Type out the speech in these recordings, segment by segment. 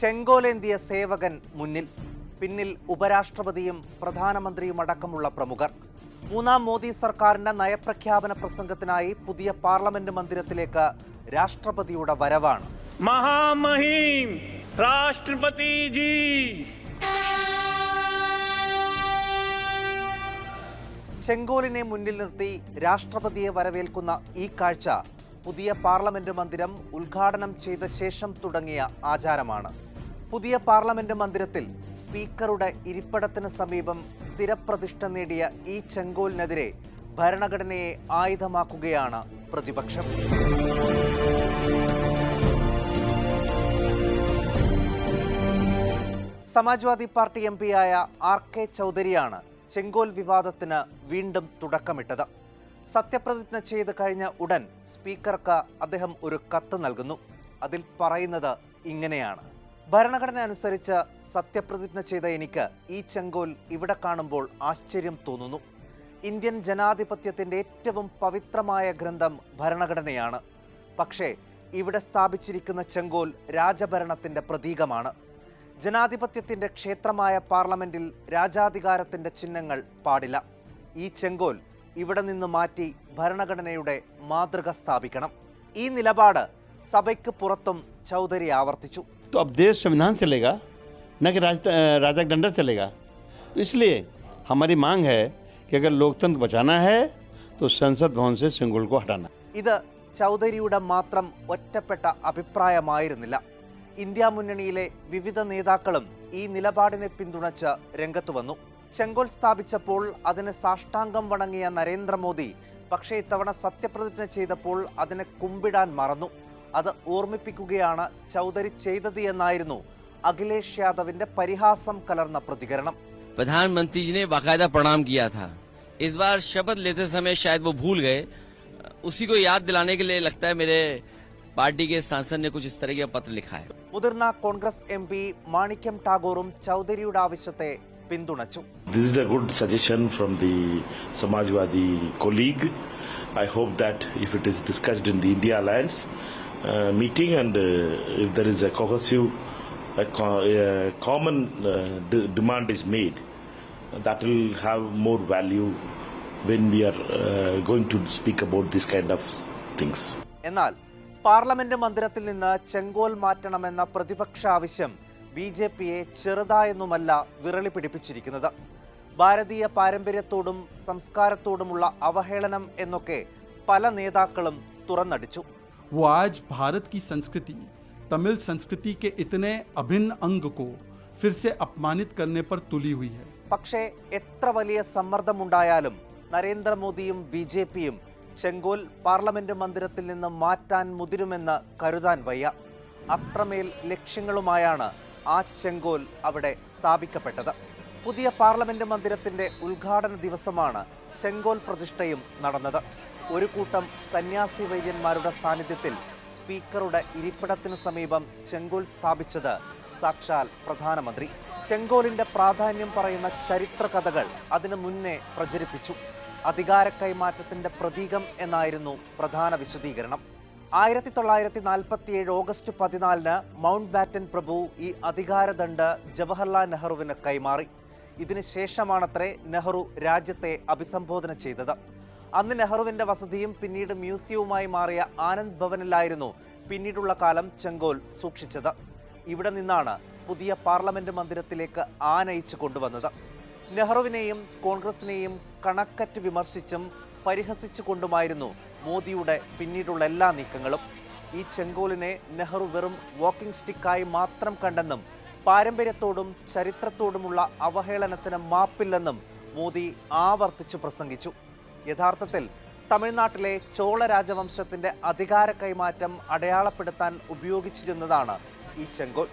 ചെങ്കോലേന്തിയ സേവകൻ മുന്നിൽ പിന്നിൽ ഉപരാഷ്ട്രപതിയും പ്രധാനമന്ത്രിയും അടക്കമുള്ള പ്രമുഖർ. മൂന്നാം മോദി സർക്കാരിന്റെ നയപ്രഖ്യാപന പ്രസംഗത്തിനായി പുതിയ പാർലമെന്റ് മന്ദിരത്തിലേക്ക് രാഷ്ട്രപതിയുടെ വരവാണ്. മഹാമഹീം രാഷ്ട്രപതി ചെങ്കോലിനെ മുന്നിൽ നിർത്തി രാഷ്ട്രപതിയെ വരവേൽക്കുന്ന ഈ കാഴ്ച പുതിയ പാർലമെന്റ് മന്ദിരം ഉദ്ഘാടനം ചെയ്ത ശേഷം തുടങ്ങിയ ആചാരമാണ്. പുതിയ പാർലമെന്റ് മന്ദിരത്തിൽ സ്പീക്കറുടെ ഇരിപ്പിടത്തിന് സമീപം സ്ഥിരപ്രതിഷ്ഠ നേടിയ ഈ ചെങ്കോലിനെതിരെ ഭരണഘടനയെ ആയുധമാക്കുകയാണ് പ്രതിപക്ഷം. സമാജ്വാദി പാർട്ടി എം പിയായ ആർ കെ ചൗധരിയാണ് ചെങ്കോൽ വിവാദത്തിന് വീണ്ടും തുടക്കമിട്ടത്. സത്യപ്രതിജ്ഞ ചെയ്ത് കഴിഞ്ഞ ഉടൻ സ്പീക്കർക്ക് അദ്ദേഹം ഒരു കത്ത് നൽകുന്നു. അതിൽ പറയുന്നത് ഇങ്ങനെയാണ്. ഭരണഘടന അനുസരിച്ച് സത്യപ്രതിജ്ഞ ചെയ്ത എനിക്ക് ഈ ചെങ്കോൽ ഇവിടെ കാണുമ്പോൾ ആശ്ചര്യം തോന്നുന്നു. ഇന്ത്യൻ ജനാധിപത്യത്തിന്റെ ഏറ്റവും പവിത്രമായ ഗ്രന്ഥം ഭരണഘടനയാണ്. പക്ഷേ ഇവിടെ സ്ഥാപിച്ചിരിക്കുന്ന ചെങ്കോൽ രാജഭരണത്തിന്റെ പ്രതീകമാണ്. ജനാധിപത്യത്തിന്റെ ക്ഷേത്രമായ പാർലമെന്റിൽ രാജാധികാരത്തിന്റെ ചിഹ്നങ്ങൾ പാടില്ല. ഈ ചെങ്കോൽ ഇവിടെ നിന്ന് മാറ്റി ഭരണഘടനയുടെ മാതൃക സ്ഥാപിക്കണം. ഈ നിലപാട് സഭയ്ക്ക് പുറത്തും ചൗധരി ആവർത്തിച്ചു. तो अब देश संविधान चलेगा न कि राज राजा का डंडा चलेगा तो इसलिए हमारी मांग है कि अगर लोकतंत्र बचाना है तो संसद भवन से सिंगुल को हटाना ഇത് ചൗധരിയുടെ മാത്രം ഒറ്റപ്പെട്ട അഭിപ്രായമായിരുന്നില്ല ഇന്ത്യ മുന്നണിയിലെ വിവിധ നേതാക്കളും ഈ നിലപാടിനെ പിന്തുണച്ച് രംഗത്തു വന്നു ചെങ്കോൽ സ്ഥാപിച്ചപ്പോൾ അതിന് സാഷ്ടാംഗം വണങ്ങിയ നരേന്ദ്രമോദി പക്ഷേ ഇത്തവണ സത്യപ്രതിജ്ഞ ചെയ്തപ്പോൾ അതിനെ കുമ്പിടാൻ മറന്നു അത് ഓർമ്മിപ്പിക്കുകയാണ് ചൗധരി ചെയ്തത് എന്നായിരുന്നു അഖിലേഷ് യാദവിന്റെ പരിഹാസം കലർന്ന പ്രതികരണം प्रधानमंत्री जी ने बाकायदा प्रणाम किया था इस बार शपथ लेते समय शायद वो भूल गए उसी को याद दिलाने के लिए लगता है मेरे पार्टी के सांसद ने कुछ इस तरह का पत्र लिखा है മുതിർന്ന കോൺഗ്രസ് എം പി മാണിക്യം ടാഗോറും ചൗധരിയുടെ ആവശ്യത്തെ പിന്തുണച്ചു This is a good suggestion from the Samajwadi colleague. I hope that if it is discussed in the India Alliance uh, meeting and uh, if there is a cohesive, a, co- a common uh, de- demand is made, that will have more value when we are uh, going to speak about this kind of things. എന്നാൽ parliament മന്ദിരത്തിൽ നിന്ന് ചെങ്കോൽ മാറ്റണമെന്ന പ്രതിപക്ഷ ആവശ്യം B J പിയെ ചെറുതായൊന്നുമല്ല വിറളി പിടിപ്പിച്ചിരിക്കുന്നത് ഭാരതീയ പാരമ്പര്യത്തോടും സംസ്കാരത്തോടുമുള്ള അവഹേളനം എന്നൊക്കെ പല നേതാക്കളും തുറന്നടിച്ചു वो आज भारत की संस्कृति तमिल संस्कृति के इतने अभिन्न अंग को फिर से अपमानित करने पर तुली हुई है പക്ഷേ എത്ര വലിയ സമ്മർദ്ദമുണ്ടായാലും നരേന്ദ്രമോദിയും ബി ജെ പിയും ചെങ്കോൽ പാർലമെന്റ് മന്ദിരത്തിൽ നിന്ന് മാറ്റാൻ മുതിരുമെന്ന് കരുതാൻ വയ്യ അത്രമേൽ ലക്ഷ്യങ്ങളുമായാണ് ആ ചെങ്കോൽ അവിടെ സ്ഥാപിക്കപ്പെട്ടത് പുതിയ പാർലമെന്റ് മന്ദിരത്തിന്റെ ഉദ്ഘാടന ദിവസമാണ് ചെങ്കോൽ പ്രതിഷ്ഠയും നടന്നത് ഒരു കൂട്ടം സന്യാസി വൈദ്യന്മാരുടെ സാന്നിധ്യത്തിൽ സ്പീക്കറുടെ ഇരിപ്പിടത്തിന് സമീപം ചെങ്കോൽ സ്ഥാപിച്ചത് സാക്ഷാൽ പ്രധാനമന്ത്രി. ചെങ്കോലിന്റെ പ്രാധാന്യം പറയുന്ന ചരിത്ര കഥകൾ അതിനു മുന്നേ പ്രചരിപ്പിച്ചു. അധികാര കൈമാറ്റത്തിന്റെ പ്രതീകം എന്നായിരുന്നു പ്രധാന വിശദീകരണം. ആയിരത്തി തൊള്ളായിരത്തി നാൽപ്പത്തി ഏഴ് ഓഗസ്റ്റ് പതിനാലിന് മൗണ്ട് ബാറ്റൻ പ്രഭു ഈ അധികാരദണ്ഡ് ജവഹർലാൽ നെഹ്റുവിന് കൈമാറി. ഇതിനു ശേഷമാണത്രേ നെഹ്റു രാജ്യത്തെ അഭിസംബോധന ചെയ്തത്. അന്ന് നെഹ്റുവിന്റെ വസതിയും പിന്നീട് മ്യൂസിയവുമായി മാറിയ ആനന്ദ് ഭവനിലായിരുന്നു പിന്നീടുള്ള കാലം ചെങ്കോൽ സൂക്ഷിച്ചത്. ഇവിടെ നിന്നാണ് പുതിയ പാർലമെന്റ് മന്ദിരത്തിലേക്ക് ആനയിച്ചു കൊണ്ടുവന്നത്. നെഹ്റുവിനെയും കോൺഗ്രസിനെയും കണക്കറ്റ് വിമർശിച്ചും പരിഹസിച്ചു കൊണ്ടുമായിരുന്നു മോദിയുടെ പിന്നീടുള്ള എല്ലാ നീക്കങ്ങളും. ഈ ചെങ്കോലിനെ നെഹ്റു വെറും വാക്കിംഗ് സ്റ്റിക്കായി മാത്രം കണ്ടെന്നും പാരമ്പര്യത്തോടും ചരിത്രത്തോടുമുള്ള അവഹേളനത്തിന് മാപ്പില്ലെന്നും മോദി ആവർത്തിച്ചു പ്രസംഗിച്ചു. യഥാർത്ഥത്തിൽ തമിഴ്നാട്ടിലെ ചോള രാജവംശത്തിന്റെ അധികാര കൈമാറ്റം അടയാളപ്പെടുത്താൻ ഉപയോഗിച്ചിരുന്നതാണ് ഈ ചെങ്കോൽ.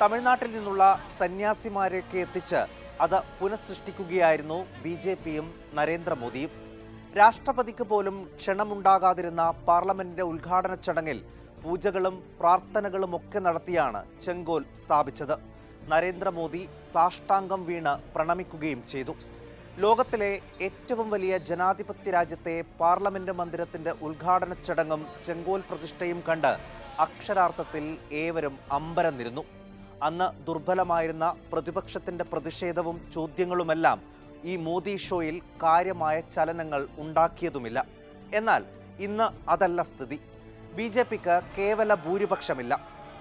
തമിഴ്നാട്ടിൽ നിന്നുള്ള സന്യാസിമാരെയൊക്കെ എത്തിച്ച് അത് പുനഃസൃഷ്ടിക്കുകയായിരുന്നു ബി ജെ പിയും നരേന്ദ്രമോദിയും. രാഷ്ട്രപതിക്ക് പോലും ക്ഷണമുണ്ടാകാതിരുന്ന പാർലമെന്റിന്റെ ഉദ്ഘാടന ചടങ്ങിൽ പൂജകളും പ്രാർത്ഥനകളും ഒക്കെ നടത്തിയാണ് ചെങ്കോൽ സ്ഥാപിച്ചത്. നരേന്ദ്രമോദി സാഷ്ടാംഗം വീണ് പ്രണമിക്കുകയും ചെയ്തു. ലോകത്തിലെ ഏറ്റവും വലിയ ജനാധിപത്യ രാജ്യത്തെ പാർലമെന്റ് മന്ദിരത്തിന്റെ ഉദ്ഘാടന ചടങ്ങും ചെങ്കോൽ പ്രതിഷ്ഠയും കണ്ട് അക്ഷരാർത്ഥത്തിൽ ഏവരും അമ്പരന്നിരുന്നു അന്ന് ദുർബലമായിരുന്ന പ്രതിപക്ഷത്തിന്റെ പ്രതിഷേധവും ചോദ്യങ്ങളുമെല്ലാം ഈ മോദി ഷോയിൽ കാര്യമായ ചലനങ്ങൾ ഉണ്ടാക്കിയതുമില്ല. എന്നാൽ ഇന്ന് അതല്ല സ്ഥിതി. ബി ജെ പിക്ക് കേവല ഭൂരിപക്ഷമില്ല.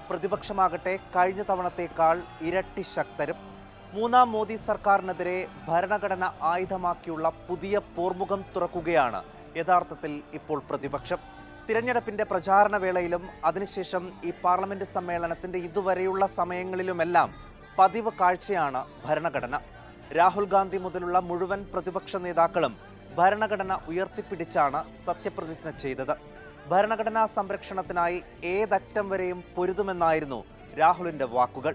പ്രതിപക്ഷമാകട്ടെ കഴിഞ്ഞ തവണത്തേക്കാൾ ഇരട്ടി ശക്തരും. മൂന്നാം മോദി സർക്കാരിനെതിരെ ഭരണഘടന ആയുധമാക്കിയുള്ള പുതിയ പോർമുഖം തുറക്കുകയാണ് യഥാർത്ഥത്തിൽ ഇപ്പോൾ പ്രതിപക്ഷം. തിരഞ്ഞെടുപ്പിന്റെ പ്രചാരണ വേളയിലും അതിനുശേഷം ഈ പാർലമെന്റ് സമ്മേളനത്തിന്റെ ഇതുവരെയുള്ള സമയങ്ങളിലുമെല്ലാം പതിവ് കാഴ്ചയാണ് ഭരണഘടന. രാഹുൽ ഗാന്ധി മുതലുള്ള മുഴുവൻ പ്രതിപക്ഷ നേതാക്കളും ഭരണഘടന ഉയർത്തിപ്പിടിച്ചാണ് സത്യപ്രതിജ്ഞ ചെയ്തത്. ഭരണഘടനാ സംരക്ഷണത്തിനായി ഏതറ്റം വരെയും പൊരുതുമെന്നായിരുന്നു രാഹുലിന്റെ വാക്കുകൾ.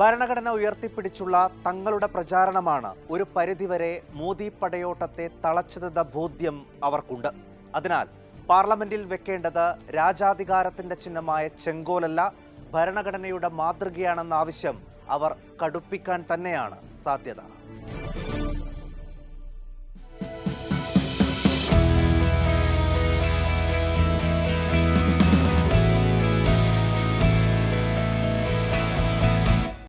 ഭരണഘടന ഉയർത്തിപ്പിടിച്ചുള്ള തങ്ങളുടെ പ്രചാരണമാണ് ഒരു പരിധിവരെ മോദി പടയോട്ടത്തെ തളച്ചതെന്ന ബോധ്യം അവർക്കുണ്ട്. അതിനാൽ പാർലമെന്റിൽ വെക്കേണ്ടത് രാജാധികാരത്തിന്റെ ചിഹ്നമായ ചെങ്കോലല്ല ഭരണഘടനയുടെ മാതൃകയാണെന്ന ആവശ്യം അവർ കടുപ്പിക്കാൻ തന്നെയാണ് സാധ്യത.